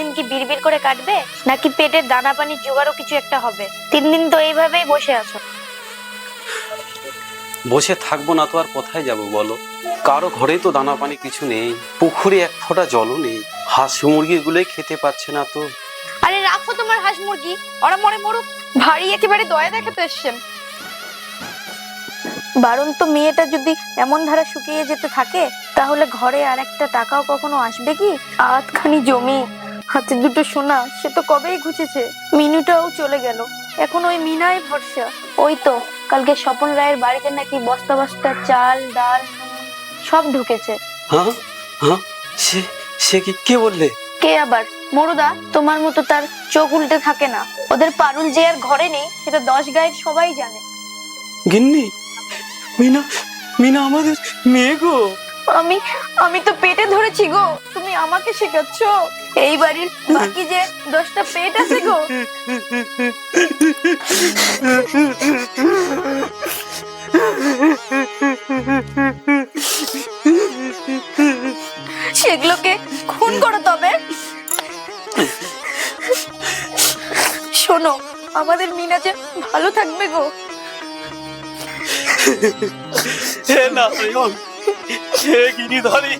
সারাদিন কি বিড়বিড় করে কাটবে? নাকি পেটের দানা পানি জোগাড়ও কিছু একটা হবে? তিন দিন তো এইভাবেই বসে আছো। বসে থাকব না তো আর কোথায় যাব বলো? কারও ঘরে তো দানা পানি কিছু নেই পুকুরে এক ফোঁটা জলও নেই। হাঁস মুরগিগুলোই খেতে পাচ্ছে না তো। আরে রাখো তোমার হাঁস মুরগি ওরা মরে মরুক। ভারী একেবারে দয়া দেখাতে এসছেন। বারণ তো মেয়েটা যদি এমন ধারা শুকিয়ে যেতে থাকে তাহলে ঘরে আর একটা টাকাও কখনো আসবে কি? আধখানি জমি। হাতে দুটো সোনা সে তো কবেই ঘুচেছে। মিনুটাও চলে গেল। এখন ওই মিনাই ভরসা। ওই তো কালকে স্বপন রায়ের বাড়িতে নাকি বস্তা বস্তা চাল ডাল সব ঢুকেছে। হ্যাঁ? হ্যাঁ? সে সে কি কে বললে? কে আবার? মরুদা তোমার মতো তার চোখ উল্টে থাকে না। ওদের পারুল যে আর ঘরে নেই সেটা দশ গায়ের সবাই জানে। গিন্নি মিনা মিনা আমাদের মেয়ে গো। আমি আমি তো পেটে ধরেছি গো। তুমি আমাকে শেখাচ্ছ। এই বাড়ির বাকি যে দশটা পেট আছে গো। সেগুলোকে খুন করো তবে। শোনো, আমাদের মিনা যে ভালো থাকবে গো। হে হে গিরিধরী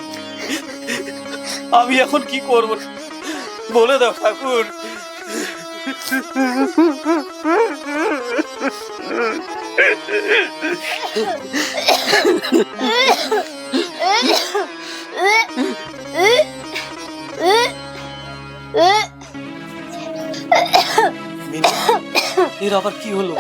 আমি এখন কি করব? বলে দাও ঠাকুর। আবার কি হলো?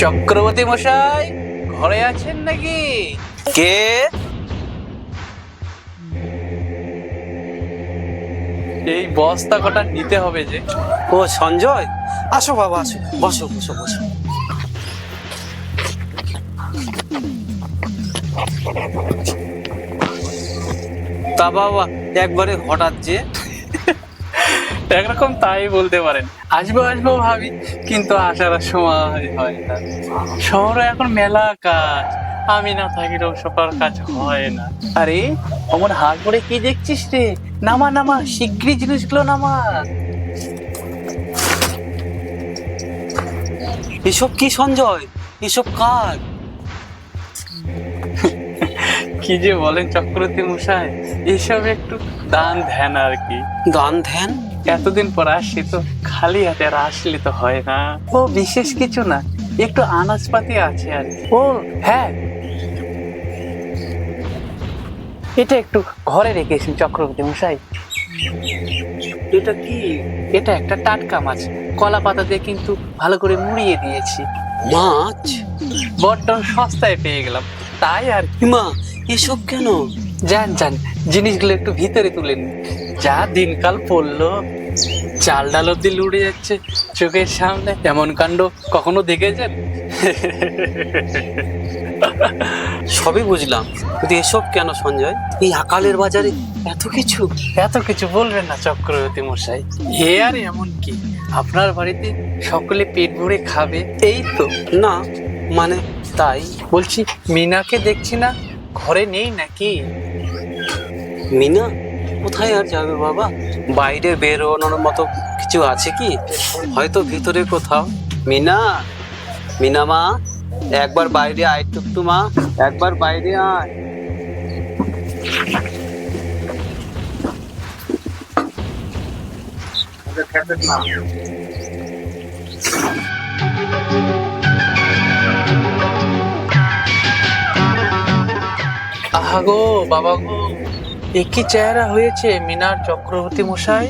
চক্রবর্তী মশাই ঘরে আছেন নাকি? কে? এই বস্তা কটা নিতে হবে যে। ও সঞ্জয়? আসো বাবা আসো। বসো বসো বসো। তা বাবা একবারে হঠাৎ যে একরকম তাই বলতে পারেন। আসব আসব ভাবি, কিন্তু আসার সময় হয় না। শহরে এখন মেলা কাজ, আমি না থাকিলেও সবার কাজ হয় না। আরে, অমন হাত করে কি দেখছিস রে? নামা নামা, শিগগিরই জিনিসগুলো নামা। এসব কি সঞ্জয়? এসব কাজ কি যে বলেন চক্রবর্তী মশাই, এসব একটু দান ধ্যান আর কি। দান ধ্যান এতদিন পর আসছি তো খালি হাতে আর আসলে তো হয় না। ও বিশেষ কিছু না একটু আনাজপাতি আছে আর ও হ্যাঁ। এটা একটু ঘরে রেখেছি চক্রবর্তী মশাই। এটা কি? এটা একটা টাটকা মাছ কলা পাতা দিয়ে কিন্তু ভালো করে মুড়িয়ে দিয়েছি। মাছ? বড্ড সস্তায় পেয়ে গেলাম। তাই আর কি। হিমা এসব কেন? যান যান জিনিসগুলো একটু ভিতরে তুলে নিন। যা দিনকাল পড়ল চাল ডাল অব্দি লুড়ে যাচ্ছে চোখের সামনে। এমন কাণ্ড কখনো দেখেছেন? সবই বুঝলাম কিন্তু এসব কেন সঞ্জয়? এই আকালের বাজারে এত কিছু? এত কিছু বলবেন না চক্রবর্তী মশাই। এ আর এমন কি? আপনার বাড়িতে সকলে পেট ভরে খাবে? এই তো। না মানে তাই। বলছি মিনাকে দেখছি না? ঘরে নেই নাকি? মিনা? কোথায় আর যাবে বাবা? বাইরে বেরোনোর মতো কিছু আছে কি? হয়তো ভিতরে কোথাও। মিনা মিনা মা, একবার বাইরে আয় টুকটু মা, একবার বাইরে আয়। আহা গো, বাবা গো। একই চেহারা হয়েছে মিনার চক্রবর্তী মশাই।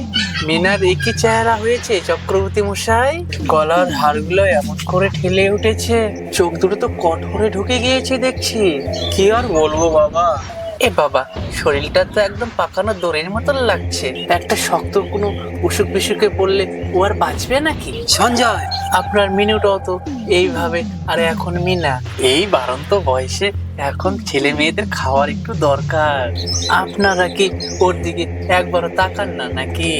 মিনার একই চেহারা হয়েছে চক্রবর্তী মশাই। গলার হাড়গুলো এমন করে ঠেলে উঠেছে। চোখ দুটো তো কঠোরে ঢুকে গিয়েছে দেখছি। কি আর বলব বাবা? এ বাবা, শরীরটা তো একদম পাকানো দড়ির মতন লাগছে। একটা শক্ত কোনো অসুখ বিসুখে পড়লে ও আর বাঁচবে নাকি? সঞ্জয়, আপনার মিনুটাও তো এইভাবে আর এখন মিনা এই বারন্ত বয়সে এখন ছেলে মেয়েদের খাওয়ার একটু দরকার। আপনারা কি ওর দিকে একবারও তাকান না নাকি?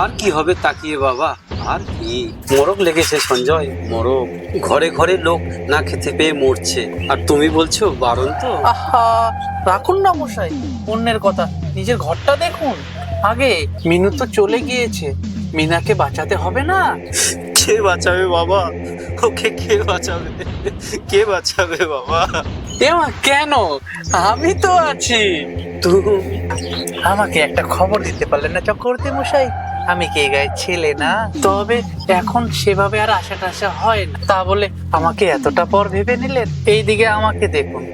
আর কি হবে তাকিয়ে বাবা আর কি? মরক লেগেছে সঞ্জয় মরক ঘরে ঘরে লোক না খেতে পেয়ে মরছে। আর তুমি বলছো বারণ তো আহা রাখুন না মশাই অন্যের কথা নিজের ঘরটা দেখুন। আগে মিনু তো চলে গিয়েছে মিনাকে বাঁচাতে হবে না। কে বাঁচাবে বাবা? ওকে কে বাঁচাবে? কে বাঁচাবে বাবা? এমা কেন? আমি তো আছি। তুমি আমাকে একটা খবর দিতে পারলেন না চক্রবর্তী মশাই? আমি কে গায়ে ছেলে না? তবে এখন সেভাবে আর আশা টাশা হয় না। তা বলে আমাকে এতটা পর ভেবে নিলেন? এইদিকে আমাকে দেখুন।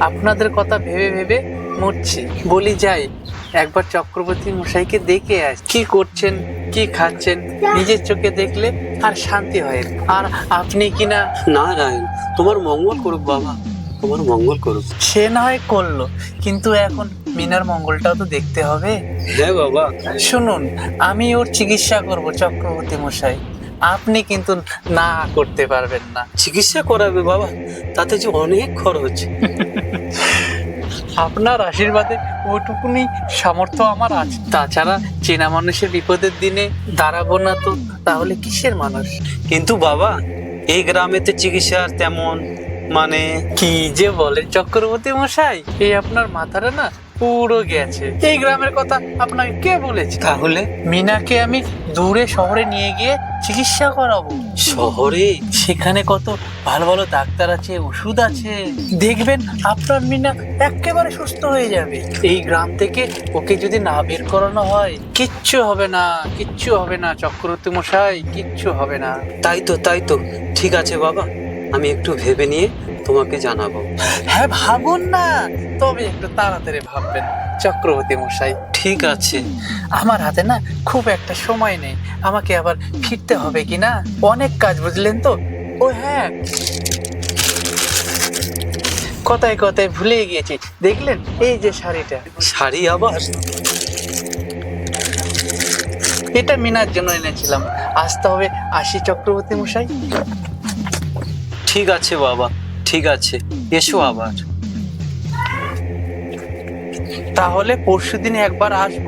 আপনাদের কথা ভেবে ভেবে মরছি। বলি যাই একবার চক্রবর্তী মশাইকে দেখে আস কি করছেন কি খাচ্ছেন নিজের চোখে দেখলে আর শান্তি হয় আর আপনি কিনা নারায়ণ তোমার মঙ্গল করুক বাবা তোমার মঙ্গল করুক। সে না হয় করল কিন্তু এখন মিনার মঙ্গলটাও তো দেখতে হবে। হ্যাঁ বাবা। শুনুন আমি ওর চিকিৎসা করব চক্রবর্তী মশাই। আপনি কিন্তু না করতে পারবেন না। চিকিৎসা করাবে বাবা তাতে যে অনেক খরচ। আপনার আশীর্বাদে ওটুকুনি সামর্থ্য আমার আছে। তাছাড়া চেনা মানুষের বিপদের দিনে দাঁড়াবো না তো তাহলে কিসের মানুষ? কিন্তু বাবা এই গ্রামে তো চিকিৎসার তেমন মানে কি যে বলেন চক্রবর্তী মশাই এই আপনার মাথাটা না পুরো গেছে। এই গ্রামের কথা আপনাকে কে বলেছে? তাহলে? মিনাকে আমি দূরে শহরে নিয়ে গিয়ে চিকিৎসা করাবো। শহরে? সেখানে কত ভালো ভালো ডাক্তার আছে ওষুধ আছে? দেখবেন আপনার মিনা একেবারে সুস্থ হয়ে যাবে। এই গ্রাম থেকে ওকে যদি না বের করানো হয় কিচ্ছু হবে না কিচ্ছু হবে না চক্রবর্তী মশাই কিচ্ছু হবে না। তাই তো তাই তো। ঠিক আছে বাবা আমি একটু ভেবে নিয়ে তোমাকে জানাব। হ্যাঁ ভাবুন না। তবে একটু তাড়াতাড়ি ভাববেন চক্রবর্তী মশাই। ঠিক আছে। আমার হাতে না খুব একটা সময় নেই। আমাকে আবার ফিরতে হবে কি না? অনেক কাজ বুঝলেন তো? ও হ্যাঁ। কথায় কথায় ভুলে গিয়েছি। দেখলেন? এই যে শাড়িটা। শাড়ি আবার? এটা মিনার জন্য এনেছিলাম। আসতে হবে আশি চক্রবর্তী মশাই। ঠিক আছে বাবা। ঠিক আছে এসো আবার তাহলে পরশু দিনে একবার আসব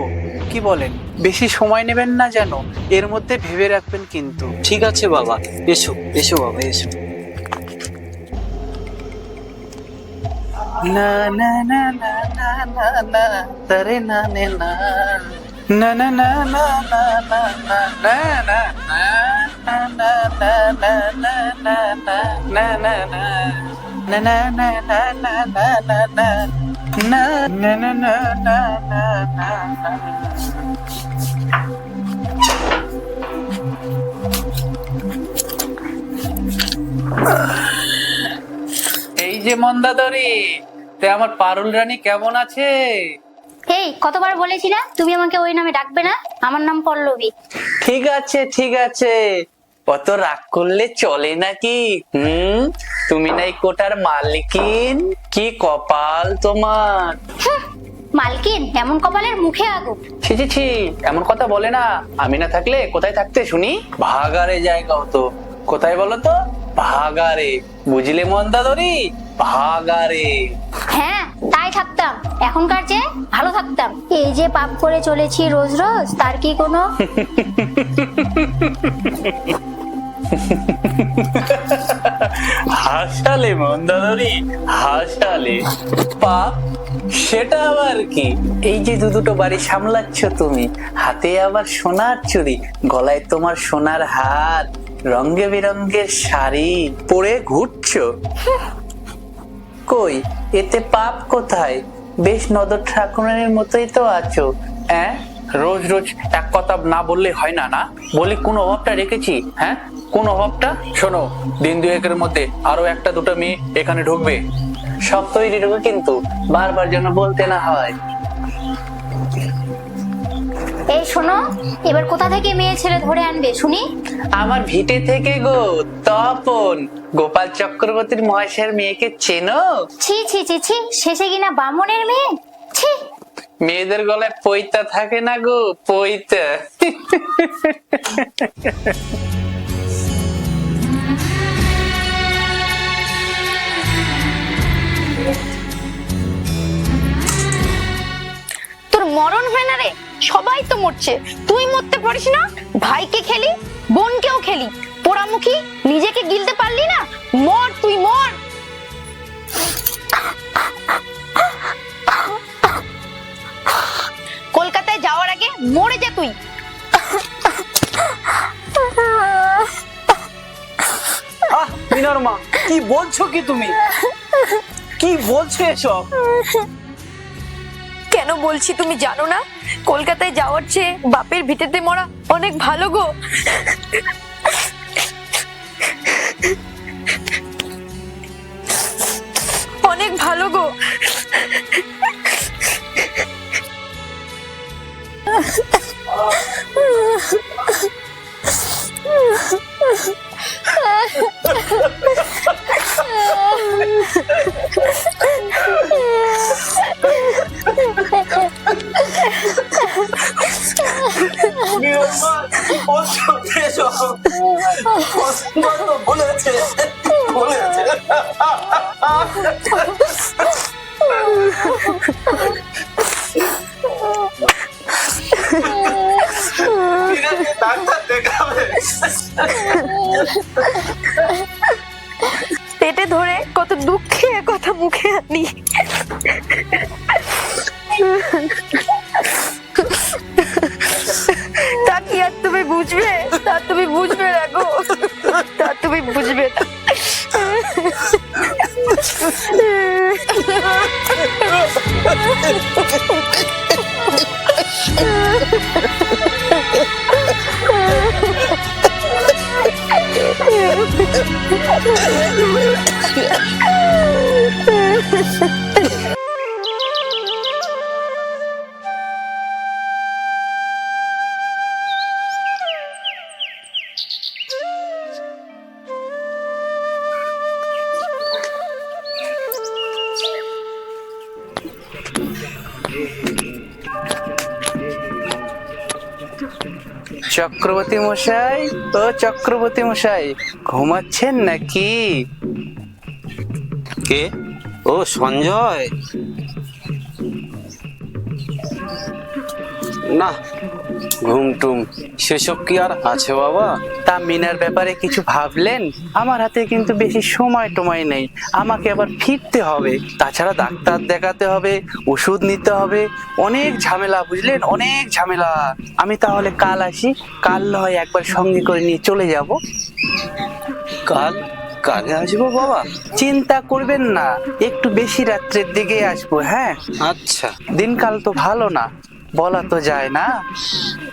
কি বলেন বেশি সময় নেবেন না যেন এর মধ্যে ভেবে রাখবেন কিন্তু ঠিক আছে বাবা এসো এসো বাবা এসো না না না না না না না তারে না নে না না না না না না না না না না না না না না না না না না না না না না না না না না না এই যে মন্দাদরি তে আমার পারুল রানী কেমন আছে? এই কতবার বলেছি না? তুমি আমাকে ওই নামে ডাকবে না? আমার নাম পল্লবী। ঠিক আছে ঠিক আছে। অত রাগ করলে চলে নাকি? হুম? তুমি নাই কোটার মালিকিন? কি কপাল তোমার? মালকিন এমন কপালের মুখে আগুন। ছি ছি ছি এমন কথা বলে না। আমি না থাকলে কোথায় থাকতে শুনি? ভাগারে জায়গা হতো। কোথায় বলো তো? ভাগারে বুঝলে মন্দাদরি? ভাগারে হ্যাঁ তাই থাকতাম। এখনকার যে ভালো থাকতাম। এই যে পাপ করে চলেছি রোজ রোজ তার কি কোনো হাসালে মন্দাদরি হাসালে। পাপ, সেটা আবার কি? এই যে দু দুটো বাড়ি সামলাচ্ছ তুমি, হাতে আবার সোনার চুড়ি, গলায় তোমার সোনার হাত রঙে বেরঙ্গের শাড়ি, পরে ঘুরছো? কই, এতে পাপ কোথায়? বেশ নদর ঠাকুরের মতোই তো আছো হ্যাঁ রোজ রোজ এক কথা না বললে হয় না না? বলি কোন অভাবটা রেখেছি? হ্যাঁ? কোন অভাবটা? শোনো দিন দুয়েকের মধ্যে আরও একটা দুটো মেয়ে এখানে ঢুকবে। সব তৈরি ঢুকে কিন্তু বারবার যেন বলতে না হয়। এই শোনো এবার কোথা থেকে মেয়ে ছেলে ধরে আনবে শুনি? আমার ভিটে থেকে গো তপন। গোপাল চক্রবর্তীর মহাশয়ের মেয়েকে চেনো? ছি ছি ছি ছি শেষে কিনা বামনের মেয়ে? ছি মেয়েদের গলায় পৈতা থাকে না গো, পৈতা। তোর মরণ হয় না রে? সবাই তো মরছে। তুই মরতে পারিস না, ভাইকে খেলি, বোনকেও খেলি। পোড়ামুখী, নিজেকে গিলতে পারলি না, মর তুই, মর। যাওয়ার আগে মরে যা তুই। আহ মিনার মা কি বলছো কি তুমি? কি বলছো এসব? কেন বলছি তুমি জানো না? কলকাতায় যাওয়ার চেয়ে বাপের ভিটেতে মরা অনেক ভালো গো। অনেক ভালো গো। বলছো? এসব মা তো বলেছে? বলেছে মিনাকে ডাক্তার দেখাবে Ha ha ha! চক্রবর্তী মশাই? ও চক্রবর্তী মশাই ঘুমাচ্ছেন নাকি? কে? ও সঞ্জয়। না ঘুমটুম সেসব কি আর আছে বাবা? তা মিনার ব্যাপারে কিছু ভাবলেন? আমার হাতে কিন্তু বেশি সময় টময় নেই। আমাকে আবার ফিরতে হবে। তাছাড়া ডাক্তার দেখাতে হবে ওষুধ নিতে হবে। অনেক ঝামেলা বুঝলেন? অনেক ঝামেলা। আমি তাহলে কাল আসি। কাল হয় একবার সঙ্গে করে নিয়ে চলে যাব। কাল? কালে আসব বাবা? চিন্তা করবেন না। একটু বেশি রাত্রের দিকে আসব হ্যাঁ? আচ্ছা। দিনকাল তো ভালো না। বলা তো যায় না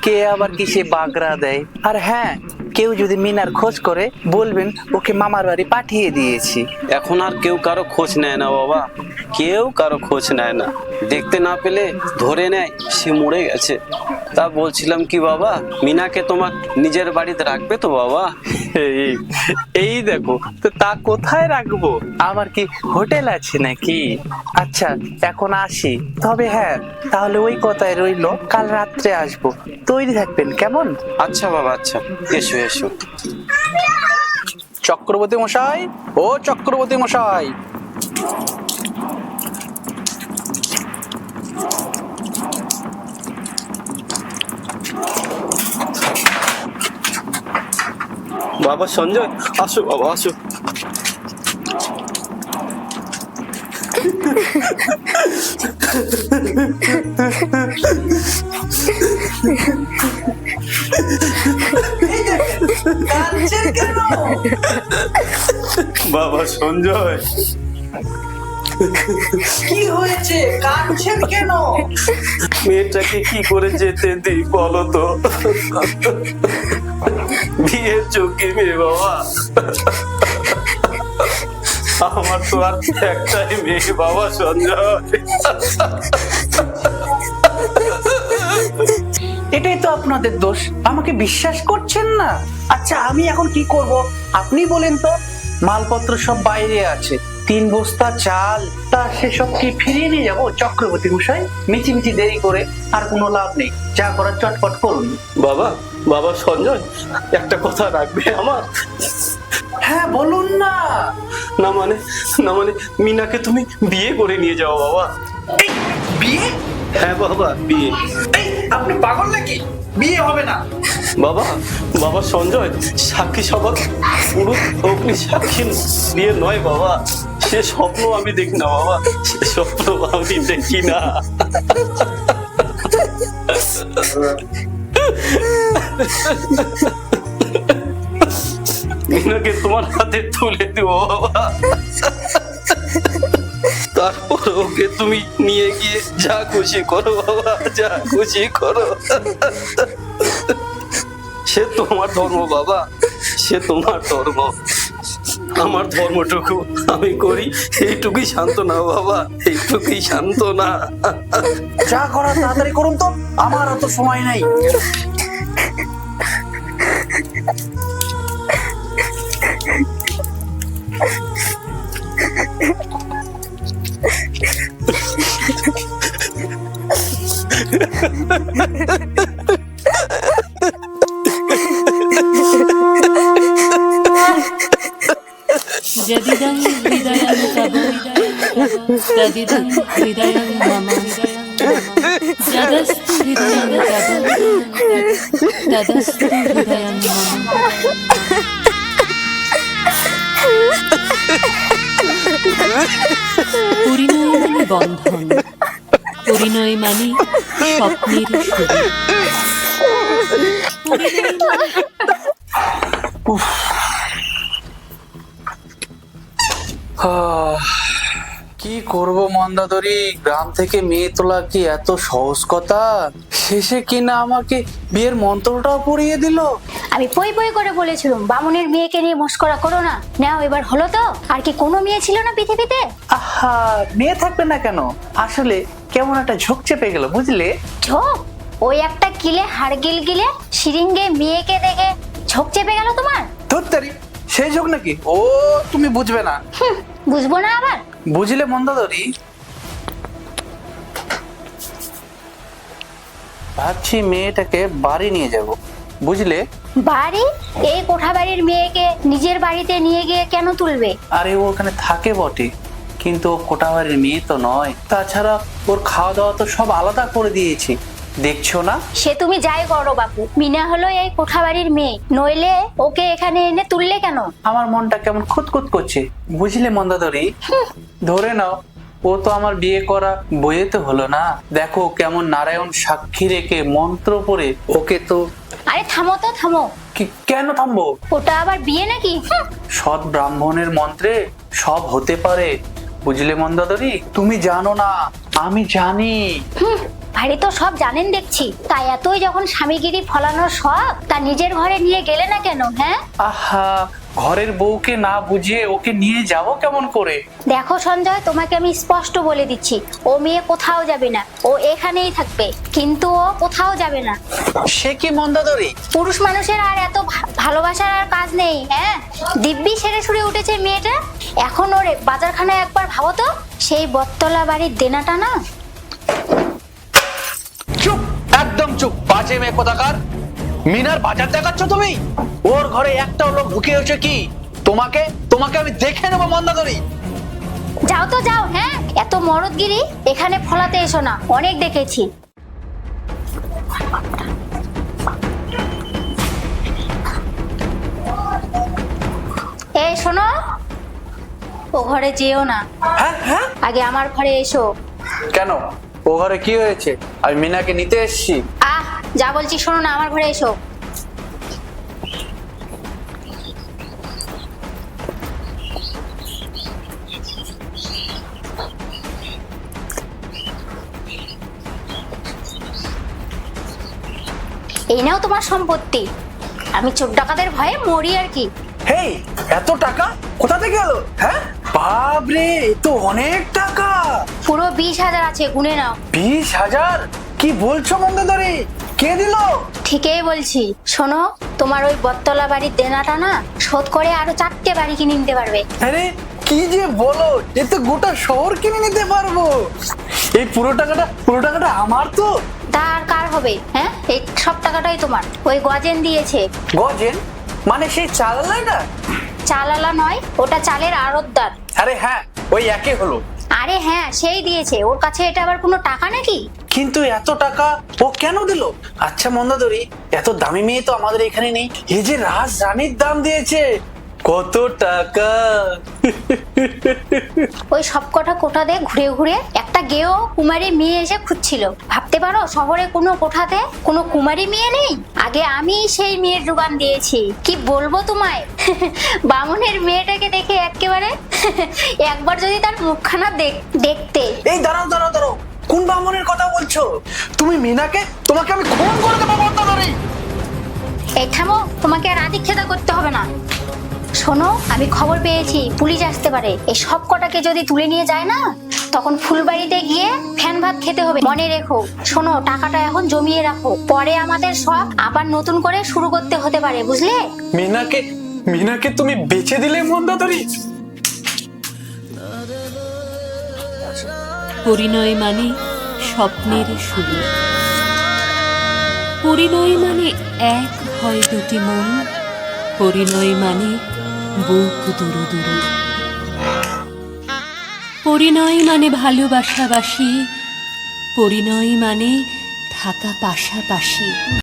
কে আবার কিসে বাগড়া দেয় আর হ্যাঁ কেউ যদি মিনার খোঁজ করে বলবেন ওকে মামার বাড়ি পাঠিয়ে দিয়েছি। এখন আর কেউ কারও খোঁজ নেয় না বাবা। কেউ কারও খোঁজ নেয় না। দেখতে না পেলে ধরে নেয় সে মরে গেছে। তা বলছিলাম কি বাবা মিনাকে তোমার নিজের বাড়িতে রাখবে তো বাবা? এই এই দেখো তো তা কোথায় রাখব? আমার কি হোটেল আছে নাকি? আচ্ছা এখন আসি। তবে হ্যাঁ তাহলে ওই কথায় রইল কাল রাত্রে আসব। তৈরি থাকবেন কেমন? আচ্ছা বাবা আচ্ছা। এসো এসো চক্রবর্তী মশাই? ও চক্রবর্তী মশাই। বাবা সঞ্জয় আসো বাবা আসো। বাবা সঞ্জয়। কি হয়েছে? কাঁদছেন কেন? মেয়েটাকে কি করে যেতে দিই বলো তো? বিয়ের চোখে মেয়ে বাবা। আমার তো আর একটাই মেয়ে বাবা সঞ্জয়। এটাই তো আপনাদের দোষ। আমাকে বিশ্বাস করছেন না? আচ্ছা আমি এখন কি করব? আপনি বলেন তো। মালপত্র সব বাইরে আছে। তিন বস্তা চাল তা সেসব কি ফিরিয়ে নিয়ে যাব? চক্রবর্তী মশাই মিচি মিচি দেরি করে আর কোনো লাভ নেই। যা করার চটপট করুন। বাবা বাবা সঞ্জয় একটা কথা রাখবে আমার। হ্যাঁ বলুন না। না মানে না মানে মিনাকে তুমি বিয়ে করে নিয়ে যাও বাবা। বিয়ে? হ্যাঁ বাবা বিয়ে। এই আপনি পাগল নাকি? বিয়ে হবে না। বাবা বাবা সঞ্জয়, সাক্ষী সভা পুরো অগ্নি সাক্ষী, বিয়ে নয় বাবা। সে স্বপ্ন আমি দেখি না বাবা। সে স্বপ্ন আমি দেখি না। তোমার হাতে তুলে দেবো বাবা। তারপর ওকে তুমি নিয়ে গিয়ে যা খুশি করো বাবা, যা খুশি করো। সে তোমার ধর্ম বাবা, সে তোমার ধর্ম। আমার ধর্মটুকু আমি করি, এইটুকুই শান্ত না বাবা, এইটুকুই শান্ত না যা করার তাড়াতাড়ি করুন তো, আমার অত সময় নাই। तदिदं हृदयं मम यदस्तु हृदयं तव तदस्तु हृदयं मम পরিণয় মানে বন্ধন পরিণয় মানে স্বপ্নের শুরু পরিণয় মানে আহ, কি করব মন্দাদরি? গ্রাম থেকে মেয়ে তোলা কি এত সহজ কথা? শেষে কিনা আমাকে বিয়ের মন্ত্রটাও পড়িয়ে দিল? আমি পই পই করে বলেছিলাম বামুনের মেয়েকে নিয়ে মস্করা করো না। নাও এবার হলো তো। আর কি কোনো মেয়ে ছিল না পৃথিবীতে? আহা মেয়ে থাকবে না কেন? আসলে কেমন একটা ঝোঁক চেপে গেল বুঝলে? ঝোঁক? ওই একটা কিলে হাড়গিল গিলে সিরিঙ্গে মেয়েকে দেখে ঝোঁক চেপে গেল তোমার? ধরতারি সেই ঝোঁক নাকি? ও তুমি বুঝবে না। হুম, বুঝব না আবার। বুঝলে মন্দাদরি ভাবছি মেয়েটাকে বাড়ি নিয়ে যাব। বুঝলে? বাড়ি? এই কোঠা বাড়ির মেয়েকে নিজের বাড়িতে নিয়ে গিয়ে কেন তুলবে? আরে ও ওখানে থাকে বটে কিন্তু ও কোটাবাড়ির মেয়ে তো নয়। তাছাড়া ওর খাওয়া দাওয়া তো সব আলাদা করে দিয়েছি। দেখছ না? সে তুমি যাই করো বাপু। মিনা হলো এই কোঠাবাড়ির মেয়ে। নইলে ওকে এখানে এনে তুললে কেন? আমার মনটা কেমন খুঁতখুত করছে। বুঝলে মন্দাদরি? ধরে নাও ও তো আমার বিয়ে করা বইয়ে তো হলো না। দেখো কেমন নারায়ণ সাক্ষী রেখে মন্ত্র পড়ে। ওকে তো আরে থামো তো থামো। কেন থামবো? ওটা আবার বিয়ে নাকি? সৎ ব্রাহ্মণের মন্ত্রে সব হতে পারে। বুঝলে মন্দাদরি? তুমি জানো না আমি জানি। ভারী তো সব জানেন দেখছি। তাই এতই যখন স্বামীগিরি ফলানোর শখ তা নিজের ঘরে নিয়ে গেলে না কেন হ্যাঁ? আহা ঘরের বউকে না বুঝিয়ে ওকে নিয়ে যাব কেমন করে? দেখো সঞ্জয় তোমাকে আমি স্পষ্ট বলে দিচ্ছি ও মেয়ে কোথাও যাবে না ও এখানেই থাকবে কিন্তু ও কোথাও যাবে না। সে কি মন্দাদরি? পুরুষ মানুষের আর এত ভা- ভালোবাসার আর কাজ নেই হ্যাঁ? দিব্যি সেরে সুরে উঠেছে মেয়েটা। এখন ওরে বাজারখানায় একবার ভাবো তো সেই বটতলা বাড়ির দেনাটা না? চুপ বাজে মেয়ে কোথাকার? মিনার বাজার দেখাচ্ছ তুমি? ওর ঘরে একটা লোক ঢুকে কি? তোমাকে? তোমাকে আমি দেখে নেব মন্দাদরি যাও তো যাও হ্যাঁ? এত মরদগিরি এখানে ফলাতে এসো না। অনেক দেখেছি। এই শোনো। ও ঘরে যেও না। হ্যাঁ হ্যাঁ? আগে আমার ঘরে এসো। কেন? ও ঘরে কি হয়েছে? আমি মিনাকে নিতে এসেছি। আহ যা বলছি শোনো না আমার ঘরে এসো। এই নাও তোমার সম্পত্তি। আমি চোর ডাকাতের ভয়ে মরি আর কি। হেই এত টাকা কোথা থেকে এলো? হ্যাঁ? বাবরে এ তো অনেক টাকা পুরো বিশ হাজার আছে গুনে নাও। বিশ হাজার? কি বলছো মন্দাদরি? কে দিল? ঠিকই বলছি। শোনো তোমার ওই বটতলা বাড়ির দেনাটা না শোধ করে আরও চারটে বাড়ি কিনে নিতে পারবে। আরে কি যে বলো এ তো গোটা শহর কিনে নিতে পারব। এই পুরো টাকাটা পুরো টাকাটা আমার তো? তা আর কার হবে হ্যাঁ? এই সব টাকাটাই তোমার। ওই গজেন দিয়েছে। গজেন? মানে সেই চালালাইটা? চালালা নয় ওটা চালের আড়তদার। আরে হ্যাঁ ওই একে হলো। আরে হ্যাঁ সেই দিয়েছে। ওর কাছে এটা আবার কোনো টাকা নাকি? কিন্তু এত টাকা ও কেন দিল? আচ্ছা মন্দাদরি, এত দামি মেয়ে তো আমাদের এখানে নেই। এই যে রাজ রানীর দাম দিয়েছে কত টাকা? ওই সবকটা কোঠাতে ঘুরে ঘুরে একটা গেও কুমারী মেয়ে এসে খুঁজছিল। ভাবতে পারো শহরে কোনো কোঠাতে কোনো কুমারী মেয়ে নেই? আগে আমি সেই মেয়ের যোগান দিয়েছি। কি বলব তোমায়? বামুনের মেয়েটাকে দেখে একেবারে একবার যদি তার মুখখানা দেখ- দেখতে। এই দাঁড়াও দাঁড়াও দাঁড়াও। কোন ব্রাহ্মণের কথা বলছো? তুমি মিনাকে তোমাকে আমি খুন করে দেবো মন্দাদরি এই থামো তোমাকে আর আদিক্ষেতা করতে হবে না। শোনো আমি খবর পেয়েছি পুলিশ আসতে পারে। এই সব কটাকে যদি তুলে নিয়ে যায় না তখন ফুলবাড়িতে গিয়ে ফ্যান ভাত খেতে হবে। মনে রেখো শোনো টাকাটা এখন জমিয়ে রাখো। পরে আমাদের সব আবার নতুন করে শুরু করতে হতে পারে বুঝলে? মিনাকে মিনাকে তুমি বেচে দিলে মন্দাদরি পরিণয় মানে স্বপ্নের শুরু। পরিণয় মানে এক হয় দুটি মন। পরিণয় মানে বুক দুরু দুরু। পরিণয় মানে ভালোবাসাবাসি পরিণয় মানে থাকা পাশাপাশি।